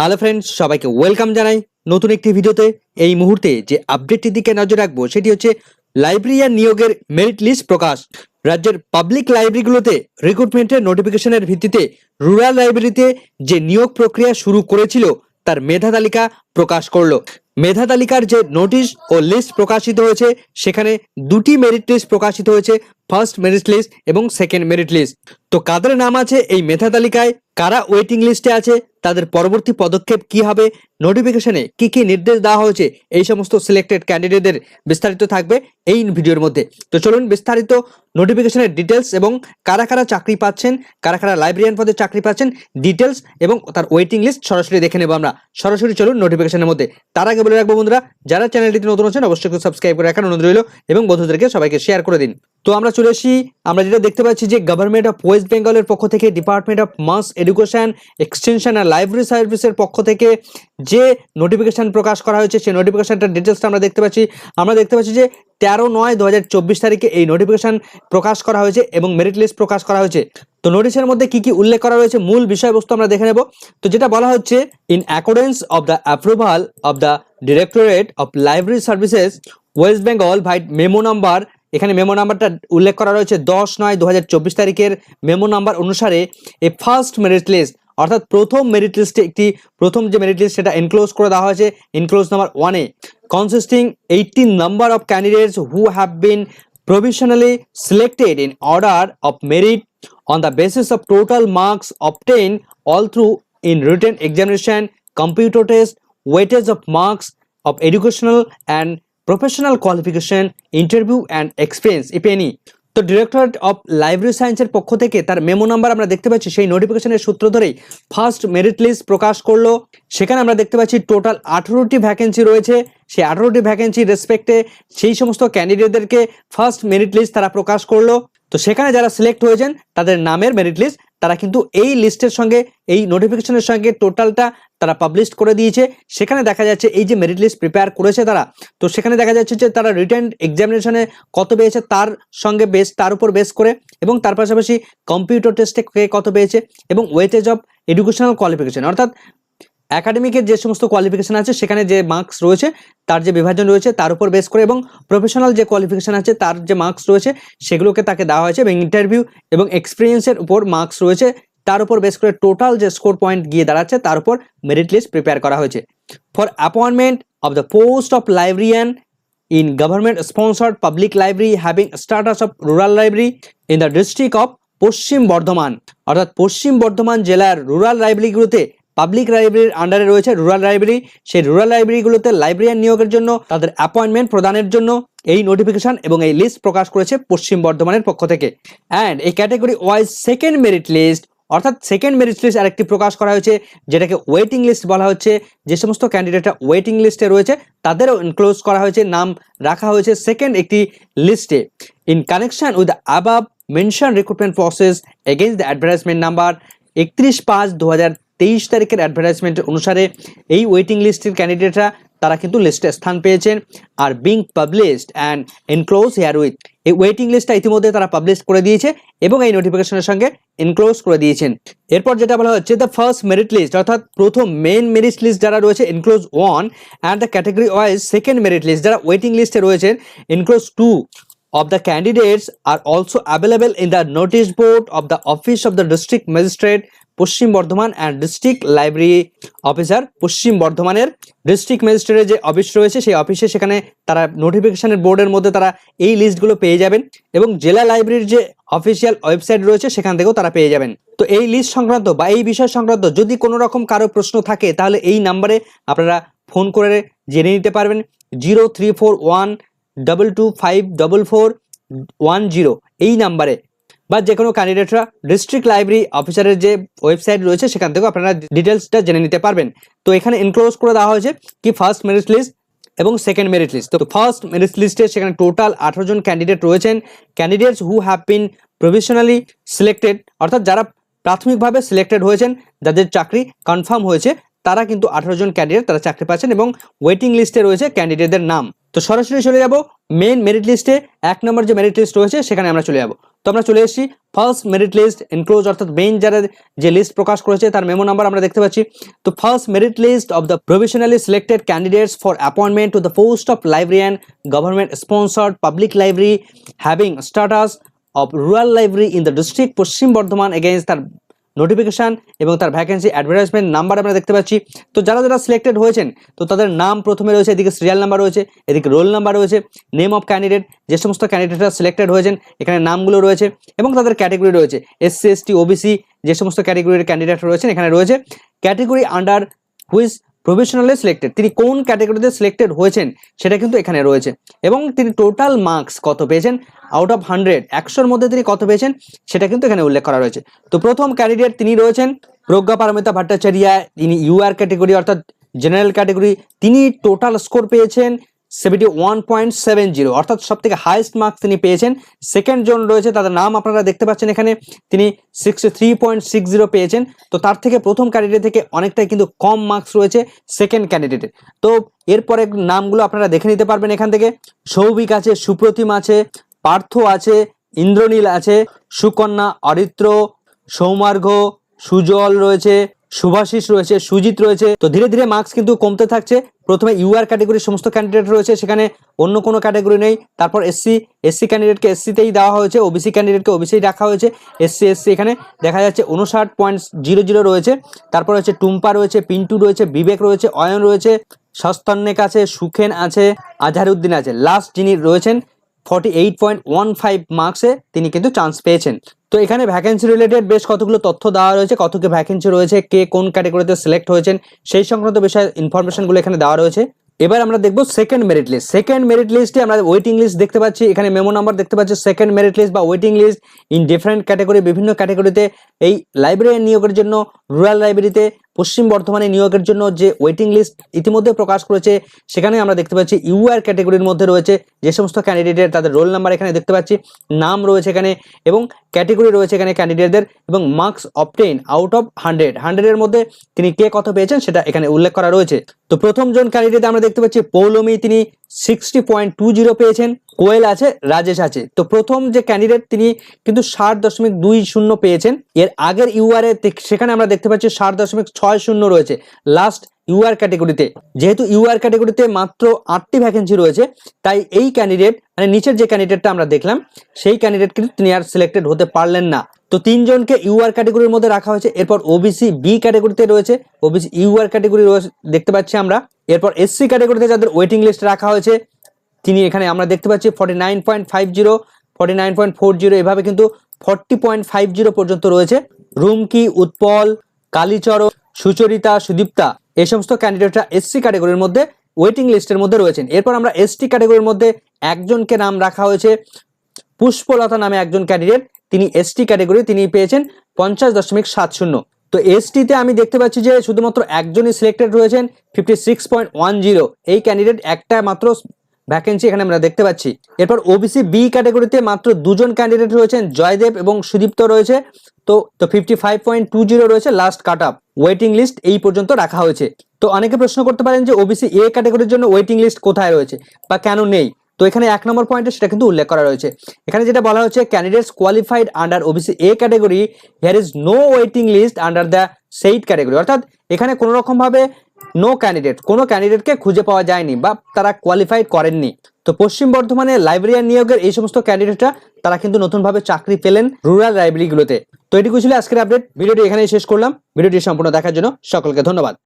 Hello friends সবাইকে welcome জানাই নতুন একটি ভিডিওতে। এই মুহূর্তে যে আপডেটটির দিকে নজর রাখব, সেটি হচ্ছে লাইব্রেরিয়ান নিয়োগের মেরিট লিস্ট প্রকাশ। রাজ্যের পাবলিক লাইব্রেরিগুলোতে রিক্রুটমেন্টের নোটিফিকেশনের ভিত্তিতে রুরাল লাইব্রেরিতে যে নিয়োগ প্রক্রিয়া শুরু করেছিল, তার মেধা তালিকা প্রকাশ করল। মেধা তালিকার যে নোটিশ ও লিস্ট প্রকাশিত হয়েছে, সেখানে দুটি মেরিট লিস্ট প্রকাশিত হয়েছে ফার্স্ট মেরিট লিস্ট এবং সেকেন্ড মেরিট লিস্ট তো কাদের নাম আছে এই মেধা তালিকায়? কারা ওয়েটিং লিস্টে আছে? তাদের পরবর্তী পদক্ষেপ কি হবে? নোটিফিকেশনে কি কি নির্দেশ দেওয়া হয়েছে? এই সমস্ত সিলেক্টেড ক্যান্ডিডেটদের বিস্তারিত থাকবে এই ভিডিওর মধ্যে। তো চলুন বিস্তারিত নোটিফিকেশনের ডিটেলস এবং কারা কারা চাকরি পাচ্ছেন, কারা কারা লাইব্রেরিয়ান পদে চাকরি পাচ্ছেন ডিটেলস এবং তার ওয়েটিং লিস্ট সরাসরি দেখে নেব আমরা। সরাসরি চলুন নোটিফিকেশনের মধ্যে। তার আগে বলে রাখব বন্ধুরা, যারা চ্যানেলটিতে নতুন আছেন, অবশ্যই সাবস্ক্রাইব করে রাখার অনুরোধ রইল এবং বন্ধুদেরকে সবাইকে শেয়ার করে দিন। তো আমরা চলে আসি, আমরা যেটা দেখতে পাচ্ছি যে গভর্নমেন্ট অফ ওয়েস্ট বেঙ্গলের পক্ষ থেকে department of mass education extension R library সার্ভিসের পক্ষ থেকে যে নোটিফিকেশন প্রকাশ করা হয়েছে, সেই নোটিফিকেশানটার ডিটেলসটা আমরা দেখতে পাচ্ছি। আমরা দেখতে পাচ্ছি যে তেরো নয় দু তারিখে এই নোটিফিকেশন প্রকাশ করা হয়েছে এবং মেরিট লিস্ট প্রকাশ করা হয়েছে। তো নোটিশের মধ্যে কি কি উল্লেখ করা রয়েছে, মূল বিষয়বস্তু আমরা দেখে নেব। তো যেটা বলা হচ্ছে in accordance of the approval of the directorate of library services West Bengal vide memo number এখানে মেমো নাম্বারটা উল্লেখ করা রয়েছে দশ নয় দু হাজার চব্বিশ তারিখের মেমো নাম্বার অনুসারে এ ফার্স্ট মেরিট লিস্ট অর্থাৎ প্রথম মেরিট লিস্টে একটি, প্রথম যে মেরিট লিস্ট সেটা এনক্লোজ করে দেওয়া হয়েছে এনক্লোজ নাম্বার ওয়ানে consisting eighteen number of candidates who have been provisionally selected in order of merit on the basis of total marks obtain all through in written examination computer test weightage of marks of educational and professional qualification, interview and experience, if any. তো directorate of library সায়েন্সের পক্ষ থেকে তার memo number আমরা দেখতে পাচ্ছি সেই নোটিফিকেশনের সূত্র ধরেই ফার্স্ট মেরিট লিস্ট প্রকাশ করল। সেখানে আমরা দেখতে পাচ্ছি টোটাল আঠেরোটি ভ্যাকেন্সি রয়েছে। সেই আঠেরোটি ভ্যাকেন্সি রেসপেক্টে সেই সমস্ত ক্যান্ডিডেটদেরকে ফার্স্ট মেরিট লিস্ট তারা প্রকাশ করল। তো সেখানে যারা সিলেক্ট হয়েছেন তাদের নামের মেরিট লিস্ট তারা কিন্তু এই লিস্টের সঙ্গে এই নোটিফিকেশনের সঙ্গে টোটালটা তারা পাবলিশ করে দিয়েছে। সেখানে দেখা যাচ্ছে এই যে মেরিট লিস্ট প্রিপেয়ার করেছে তারা, তো সেখানে দেখা যাচ্ছে যে তারা রিটার্ন এক্সামিনেশনে কত পেয়েছে তার সঙ্গে বেস তার উপর বেস করে এবং তার পাশাপাশি কম্পিউটার টেস্টে কে কত পেয়েছে এবং ওয়েটেজ অফ এডুকেশনাল কোয়ালিফিকেশন অর্থাৎ একাডেমিকের যে সমস্ত কোয়ালিফিকেশন আছে, সেখানে যে মার্কস রয়েছে, তার যে বিভাজন রয়েছে, তার উপর বেস করে এবং প্রফেশনাল যে কোয়ালিফিকেশন আছে, তার যে মার্কস রয়েছে, সেগুলোকে তাকে দেওয়া হয়েছে এবং ইন্টারভিউ এবং এক্সপিরিয়েন্সের উপর মার্কস রয়েছে। তার উপর বেস করে টোটাল যে স্কোর পয়েন্ট গিয়ে দাঁড়াচ্ছে, তার উপর মেরিট লিস্ট প্রিপেয়ার করা হয়েছে। For appointment of the post of librarian in government sponsored public library having status of rural library in the district of Paschim Bardhaman, অর্থাৎ পশ্চিম বর্ধমান জেলার রুরাল লাইব্রেরিগুলোতে পাবলিক লাইব্রেরির আন্ডারে রয়েছে রুরাল লাইব্রেরি সেই রুরাল লাইব্রেরিগুলোতে librarian নিয়োগের জন্য, তাদের অ্যাপয়েন্টমেন্ট প্রদানের জন্য এই নোটিফিকেশন এবং এই লিস্ট প্রকাশ করেছে পশ্চিম বর্ধমানের পক্ষ থেকে। অ্যান্ড এই category wise second merit list অর্থাৎ সেকেন্ড মেরিট লিস্ট আরেকটি প্রকাশ করা হয়েছে, যেটাকে ওয়েটিং লিস্ট বলা হচ্ছে। যে সমস্ত ক্যান্ডিডেটরা ওয়েটিং লিস্টে রয়েছে, তাদেরও ইনক্লোজ করা হয়েছে, নাম রাখা হয়েছে সেকেন্ড একটি লিস্টে in connection with above mention recruitment process against the advertisement number একত্রিশ পাঁচ দু তেইশ তারিখের অ্যাডভার্টাইজমেন্ট অনুসারে এই ওয়েটিং লিস্টের ক্যান্ডিডেটরা তারা কিন্তু লিস্টে স্থান পেয়েছেন। Are being published and enclose here with এই ওয়েটিং লিস্টটা ইতিমধ্যে তারা পাবলিশ করে দিয়েছে এবং এই নোটিফিকেশনের সঙ্গে এনক্লোজ করে দিয়েছেন। এরপর যেটা বলা হচ্ছে দ্য ফার্স্ট মেরিট লিস্ট অর্থাৎ প্রথম মেন মেরিট লিস্ট যারা রয়েছে enclose one and the category wise second merit list যারা ওয়েটিং লিস্টে রয়েছেন enclose two of the candidates are also available in the notice board of the office of the district magistrate Paschim Bardhaman and district library officer Paschim বর্ধমানের district ম্যাজিস্ট্রেটের যে office রয়েছে, সেই অফিসে সেখানে তারা নোটিফিকেশনের বোর্ডের মধ্যে তারা এই লিস্টগুলো পেয়ে যাবেন এবং জেলা লাইব্রেরির যে অফিসিয়াল ওয়েবসাইট রয়েছে, সেখান থেকেও তারা পেয়ে যাবেন। তো এই লিস্ট সংক্রান্ত বা এই বিষয় সংক্রান্ত যদি কোনো রকম কারও প্রশ্ন থাকে, তাহলে এই নাম্বারে আপনারা ফোন করে জেনে নিতে পারবেন। Zero three four one double two five double four one zero এই নাম্বারে বা যে কোনো ক্যান্ডিডেটরা ডিস্ট্রিক্ট লাইব্রেরি অফিসারের যে ওয়েবসাইট রয়েছে, সেখান থেকেও আপনারা ডিটেলসটা জেনে নিতে পারবেন। তো এখানে এনক্লোজ করে দেওয়া হয়েছে কি ফার্স্ট মেরিট লিস্ট এবং সেকেন্ড মেরিট লিস্ট তো ফার্স্ট মেরিট লিস্টে সেখানে টোটাল আঠারো জন ক্যান্ডিডেট রয়েছেন। Candidates who have been provisionally selected অর্থাৎ যারা প্রাথমিকভাবে সিলেক্টেড হয়েছেন, যাদের চাকরি কনফার্ম হয়েছে, তারা কিন্তু আঠারো জন ক্যান্ডিডেট তারা চাকরি পাচ্ছেন এবং ওয়েটিং লিস্টে রয়েছে ক্যান্ডিডেটদের নাম। তো সরাসরি চলে যাব মেন মেরিট লিস্টে এক নম্বর যে মেরিট লিস্ট রয়েছে, সেখানে আমরা চলে যাব। তো আমরা চলে এসেছি ফার্স্ট মেরিট লিস্ট এনক্লোজ অর্থাৎ মেইন যারা যে লিস্ট প্রকাশ করেছে, তার মেমো নাম্বার আমরা দেখতে পাচ্ছি। তো first merit list of the provisionally selected candidates for appointment to the post of librarian government sponsored public library having status of rural library in the district Paschim Bardhaman against তার notification এবং তার vacancy advertisement number আমরা দেখতে পাচ্ছি। তো যারা যারা selected হয়েছেন, তো তাদের নাম প্রথমে রয়েছে, এদিকে সিরিয়াল নাম্বার রয়েছে, এদিকে রোল নাম্বার রয়েছে নেম অফ ক্যান্ডিডেট যে সমস্ত ক্যান্ডিডেটরা সিলেক্টেড হয়েছেন, এখানে নামগুলো রয়েছে এবং তাদের ক্যাটেগরি রয়েছে। এসসি এসটি ওবিসি যে সমস্ত ক্যাটেগরির ক্যান্ডিডেট রয়েছেন, এখানে রয়েছে। Category under which professionally selected তিনি কোন ক্যাটাগরিতে সিলেক্টেড হয়েছেন সেটা কিন্তু এখানে রয়েছে। এবং তিনি টোটাল মার্কস কত পেয়েছেন? আউট অফ হান্ড্রেড একশোর মধ্যে তিনি কত পেয়েছেন? সেটা কিন্তু এখানে উল্লেখ করা রয়েছে। তো প্রথম ক্যান্ডিডেট তিনি রয়েছেন প্রজ্ঞা পারমিতা ভট্টাচার্যা। তিনি ইউআর ক্যাটেগরি অর্থাৎ জেনারেল ক্যাটেগরি তিনি টোটাল স্কোর পেয়েছেন seventy one point seven zero অর্থাৎ সব থেকে হাইস্ট মার্কস তিনি পেয়েছেন। সেকেন্ড জন রয়েছে, তাদের নাম আপনারা দেখতে পাচ্ছেন এখানে, তিনি sixty three point six zero পেয়েছেন। তো তার থেকে প্রথম ক্যান্ডিডেট থেকে অনেকটাই কিন্তু কম মার্কস রয়েছে সেকেন্ড ক্যান্ডিডেটের তো এরপরে নামগুলো আপনারা দেখে নিতে পারবেন এখান থেকে। সৌভিক আছে, সুপ্রতিম আছে, পার্থ আছে, ইন্দ্রনীল আছে, সুকন্যা, অরিত্র, সৌমার্ঘ, সুজল রয়েছে শুভাশিস রয়েছে, সুজিত রয়েছে। তো ধীরে ধীরে মার্কস কিন্তু কমতে থাকছে। প্রথমে ইউআর ক্যাটাগরির সমস্ত ক্যান্ডিডেট রয়েছে, সেখানে অন্য কোনো ক্যাটাগরি নেই। তারপর এসসি এসসি ক্যান্ডিডেটকে এসসিতেই দেওয়া হয়েছে ওবিসি ক্যান্ডিডেটকে ওবিসিই রাখা হয়েছে। এসসি এসসি এখানে দেখা যাচ্ছে উনষাট পয়েন্ট জিরো জিরো রয়েছে। তারপর হচ্ছে টুম্পা রয়েছে, পিন্টু রয়েছে, বিবেক রয়েছে, অয়ন রয়েছে, সস্তন্নেক আছে, সুখেন আছে, আজহারউদ্দিন আছে। লাস্ট যিনি রয়েছেন forty eight point one five মার্কসে তিনি কিন্তু চান্স পেয়েছেন। তো এখানে ভ্যাকেন্সি রিলেটেড বেশ কতগুলো তথ্য দেওয়া রয়েছে কত কি ভ্যাকেন্সি রয়েছে, কে কোন ক্যাটাগরিতে সিলেক্ট হয়েছেন, সেই সংক্রান্ত বিষয়ে ইনফরমেশনগুলো এখানে দেওয়া রয়েছে। এবার আমরা দেখব second merit list second merit লিস্টে আমরা ওয়েটিং লিস্ট দেখতে পাচ্ছি, এখানে মেমো নাম্বার দেখতে পাচ্ছি সেকেন্ড মেরিট লিস্ট বা waiting list in different category বিভিন্ন ক্যাটাগরিতে এই লাইব্রেরি নিয়োগের জন্য রুরাল লাইব্রেরিতে পশ্চিম বর্ধমানে নিয়োগের জন্য যে ওয়েটিং লিস্ট ইতিমধ্যে প্রকাশ করেছে সেখানে আমরা দেখতে পাচ্ছি ইউআর ক্যাটাগরির মধ্যে রয়েছে যে সমস্ত ক্যান্ডিডেটের তাদের রোল নাম্বার এখানে দেখতে পাচ্ছি, নাম রয়েছে এখানে এবং ক্যাটাগরি রয়েছে এখানে ক্যান্ডিডেটদের এবং marks obtain out of hundred হান্ড্রেডের মধ্যে তিনি কে কত পেয়েছেন সেটা এখানে উল্লেখ করা রয়েছে। তো প্রথম জন ক্যান্ডিডেট আমরা দেখতে পাচ্ছি পৌলমি, তিনি সিক্সটি পয়েন্ট টু জিরো পেয়েছেন। কোয়েল আছে, রাজেশ আছে। তো প্রথম যে ক্যান্ডিডেট তিনি কিন্তু ষাট দশমিক দুই শূন্য পেয়েছেন। এর আগের ইউআর এ সেখানে আমরা দেখতে পাচ্ছি ষাট দশমিক ছয় শূন্য রয়েছে লাস্ট ইউআর ক্যাটাগরিতে যেহেতু ইউআর ক্যাটাগরিতে মাত্র আটটি ভ্যাকেন্সি রয়েছে, তাই এই ক্যান্ডিডেট মানে নিচের যে ক্যান্ডিডেটটা আমরা দেখলাম, সেই ক্যান্ডিডেট কিন্তু তিনি আর সিলেক্টেড হতে পারলেন না। তো তিনজনকে ইউআর ক্যাটাগরির মধ্যে রাখা হয়েছে। এরপর ওবিসি বি ক্যাটাগরিতে রয়েছে। ওবিসি ইউআর ক্যাটাগরি রয়েছে দেখতে পাচ্ছি আমরা। এরপর এসসি ক্যাটাগরিতে যাদের ওয়েটিং লিস্ট রাখা হয়েছে তিনি এখানে আমরা দেখতে পাচ্ছি forty nine point five zero forty nine point four zero এভাবে কিন্তু ফর্টি পয়েন্ট ফাইভ জিরো পর্যন্ত রয়েছে। রুমকি, উৎপল, কালীচরণ, সুচরিতা, সুদীপ্তা এই সমস্ত ক্যান্ডিডেটরা এসসি ক্যাটাগরির মধ্যে ওয়েটিং লিস্টের মধ্যে রয়েছেন। এরপর আমরা এসটি ক্যাটাগরির মধ্যে একজনকে নাম রাখা হয়েছে, পুষ্পলতা নামে একজন ক্যান্ডিডেট তিনি এসটি ক্যাটাগরি তিনি পেয়েছেন পঞ্চাশ দশমিক সাত শূন্য। তো এসটিতে আমি দেখতে পাচ্ছি যে শুধুমাত্র একজনই সিলেক্টেড রয়েছেন fifty six point one zero এই ক্যান্ডিডেট একটা মাত্র ভ্যাকেন্সি এখানে আমরা দেখতে পাচ্ছি। এরপর ওবিসি বি ক্যাটাগরিতে মাত্র দুজন ক্যান্ডিডেট রয়েছেন, জয়দেব এবং সুদীপ্ত রয়েছে। তো তো fifty five point two zero রয়েছে last cut up waiting list এই পর্যন্ত রাখা হয়েছে। তো অনেকে প্রশ্ন করতে পারেন যে ওবিসি এ ক্যাটাগরির জন্য ওয়েটিং লিস্ট কোথায় রয়েছে বা কেন নেই? তো এখানে এক নম্বর পয়েন্টে সেটা কিন্তু উল্লেখ করা রয়েছে। এখানে যেটা বলা হচ্ছে candidates qualified under OBC A category here is no waiting list under the said category অর্থাৎ এখানে কোনো রকম ভাবে নো ক্যান্ডিডেট কোনো ক্যান্ডিডেটকে খুঁজে পাওয়া যায়নি বা তারা কোয়ালিফাইড করেননি। তো পশ্চিম বর্ধমানে লাইব্রেরিয়ান নিয়োগের এই সমস্ত ক্যান্ডিডেটরা তারা কিন্তু নতুনভাবে চাকরি পেলেন রুরাল লাইব্রেরিগুলোতে তো এটুকু ছিল আজকের আপডেট ভিডিওটি এখানেই শেষ করলাম। ভিডিওটি সম্পূর্ণ দেখার জন্য সকলকে ধন্যবাদ।